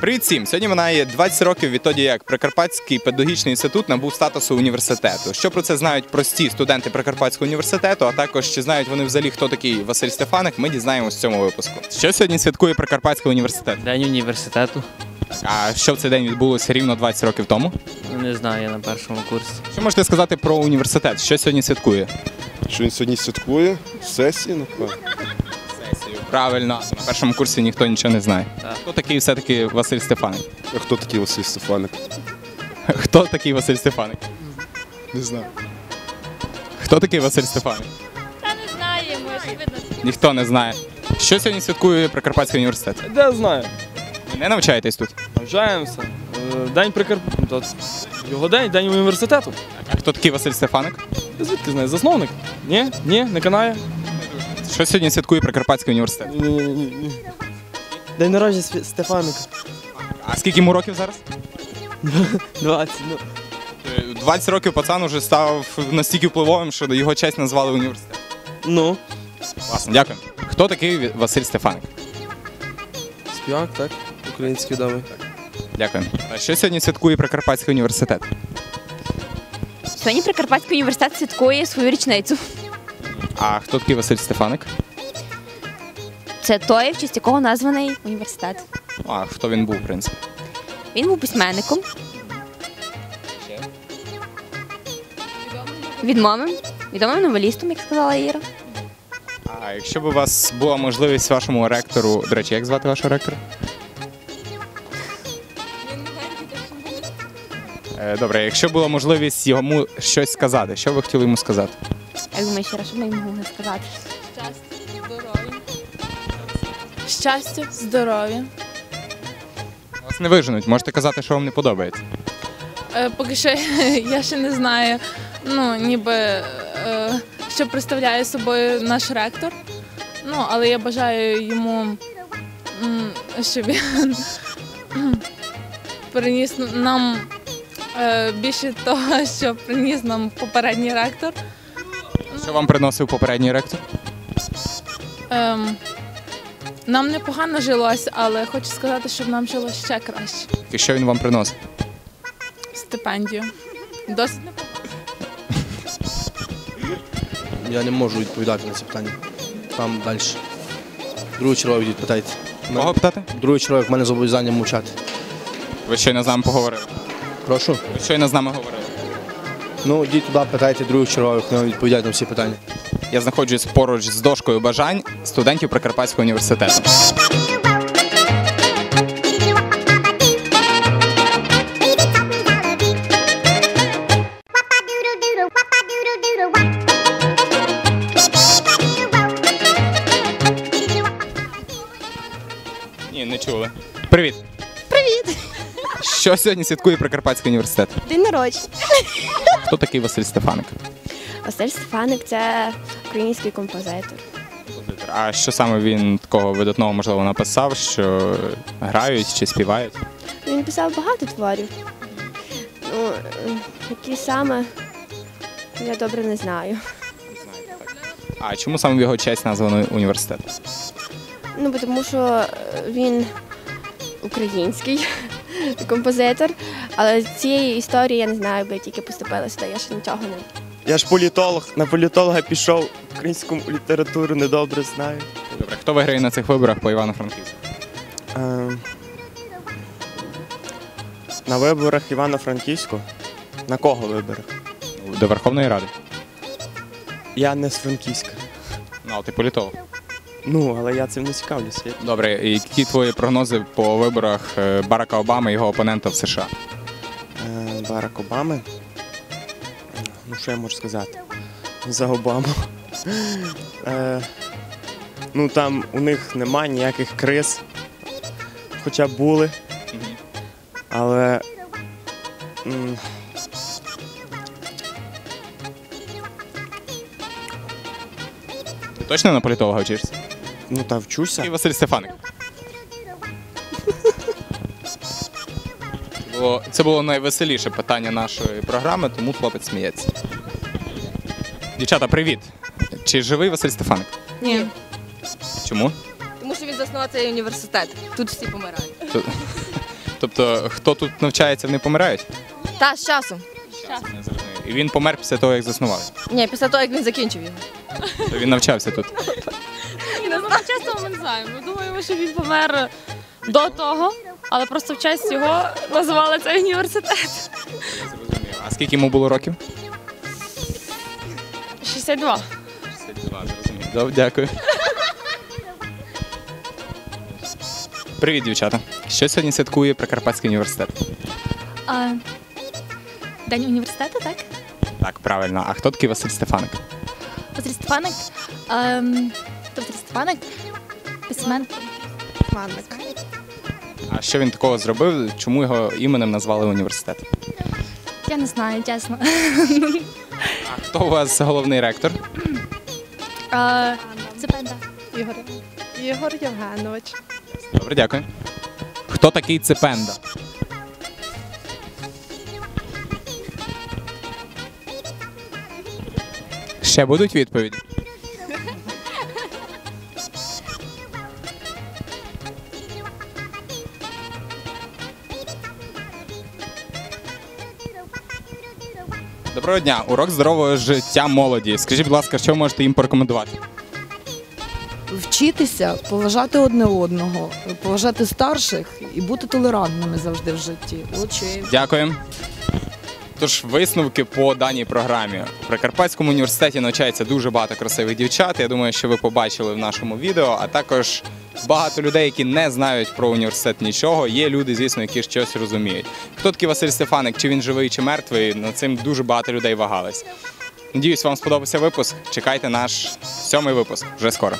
Привіт всім! Сьогодні минає 20 років відтоді, як Прикарпатський педагогічний інститут набув статусу університету. Що про це знають прості студенти Прикарпатського університету, а також чи знають вони взагалі, хто такий Василь Стефаник, ми дізнаємось в цьому випуску. Що сьогодні святкує Прикарпатський університет? День університету. А що в цей день відбулося рівно 20 років тому? Не знаю, я на першому курсі. Що можете сказати про університет? Що сьогодні святкує? Що він сьогодні святкує? Сесії, напевно. Сесію. Правильно, на першому курсі ніхто нічого не знає. Так. Хто такий все-таки Василь Стефаник? А хто такий Василь Стефаник? Хто такий Василь Стефаник? Не знаю. Хто такий Василь Стефаник? Та не знаємо, очевидно. Ніхто не знає. Що сьогодні святкує Прикарпатський університет? Де знаю. Не навчаєтесь тут? Навчаємося. Е, День прикар... Його день, день університету. А хто такий Василь Стефаник? Звідки знаєш? Засновник? Ні? Ні? Не канає? Що сьогодні святкує Прикарпатський університет? Ні, ні, ні, ні. День народження Стефаника. А скільки йому років зараз? 20. Ну, Е, 20 років пацан уже став настільки впливовим, що його честь назвали університет. ну. Класно, дякую. Хто такий Василь Стефаник? Співак, так? Український відомий. Дякую. А що сьогодні святкує Прикарпатський університет? Сьогодні Прикарпатський університет святкує свою річницю. А хто такий Василь Стефаник? Це той, в честь якого названий університет. А хто він був, в принципі? Він був письменником. Відомим, відомим новелістом, як сказала Іра. А якщо б у вас була можливість вашому ректору, до речі, як звати вашого ректора? Добре, якщо була можливість йому щось сказати, що ви хотіли йому сказати? Як думаєш, Іра, що ми йому могли сказати? Щастя, здоров'я. Вас не виженуть, можете казати, що вам не подобається. Е, поки що я ще не знаю, ну, ніби, е, що представляє собою наш ректор. Ну, але я бажаю йому, м, щоб він приніс нам е, більше того, що приніс нам попередній ректор. Що вам приносив попередній ректор? Ем, нам непогано жилось, але хочу сказати, щоб нам жилось ще краще. І що він вам приносив? Стипендію. Досить Я не можу відповідати на це питання. Там далі. Другий чоловік відпитайте. Кого питати? Другий чоловік, в мене зобов'язання мовчати. Ви щойно з нами поговорили. Прошу. Ви щойно з нами говорили. Ну, йдіть туди, питайте других чоловік, вони вам відповідають на всі питання. Я знаходжусь поруч з дошкою бажань студентів Прикарпатського університету. Ні, не чули. Привіт. Привіт! Що сьогодні святкує Прикарпатський університет? День народження. Хто такий Василь Стефаник? Василь Стефаник це український композитор. А що саме він такого видатного можливо написав, що грають чи співають? Він писав багато творів. Ну, які саме я добре не знаю. А чому саме в його честь названо університет? Ну, бо тому що е, він український композитор, але цієї історії я не знаю, бо я тільки поступила сюди, я ще нічого не. Я ж політолог, на політолога пішов, українську літературу недобре знаю. Добре, хто виграє на цих виборах по Івано-Франківську? Е, на виборах Івано-Франківську. На кого виборах? До Верховної Ради. Я не з Франківська. Ну, а ти політолог. Ну, але я цим не цікавлюся. Добре, і які твої прогнози по виборах е, Барака Обами і його опонента в США? Е, Барак Обами. Ну, що я можу сказати? За Обаму. Е, ну там у них немає ніяких криз. Хоча були. Але. м, Ти точно на політолога вчишся? Ну та вчуся. І Василь Стефаник. Це було, це було найвеселіше питання нашої програми, тому хлопець сміється. Дівчата, привіт! Чи живий Василь Стефаник? Ні. Чому? Тому що він заснував цей університет. Тут всі помирають. Тобто, хто тут навчається, вони помирають? Та з часом. Не зрозумів. І він помер після того, як заснував. Ні, після того, як він закінчив його. То він навчався тут. Часто ми не знаємо. Ми думаємо, що він помер до того, але просто в честь його називали цей університет. Зрозумів. А скільки йому було років? 62. 62, зрозумів. Добре, дякую. Привіт, дівчата. Що сьогодні святкує Прикарпатський університет? А, День університету, так? Так, правильно. А хто такий Василь Стефаник? Василь Стефаник. Ем, хто Василь Стефаник? Письменник. А що він такого зробив? Чому його іменем назвали університет? Я не знаю, чесно. А хто у вас головний ректор? А, це пенда. Ігор. Ігор Євгенович. Добре, дякую. Хто такий Цепенда? Ще будуть відповіді? Доброго дня. Урок здорового життя молоді. Скажіть, будь ласка, що ви можете їм порекомендувати? Вчитися, поважати одне одного, поважати старших і бути толерантними завжди в житті. От Дякую. Тож висновки по даній програмі. У Прикарпатському університеті навчається дуже багато красивих дівчат. Я думаю, що ви побачили в нашому відео, а також багато людей, які не знають про університет нічого. Є люди, звісно, які щось розуміють. Хто такий Василь Стефаник, чи він живий, чи мертвий? Над цим дуже багато людей вагались. Надіюсь, вам сподобався випуск. Чекайте наш сьомий випуск вже скоро.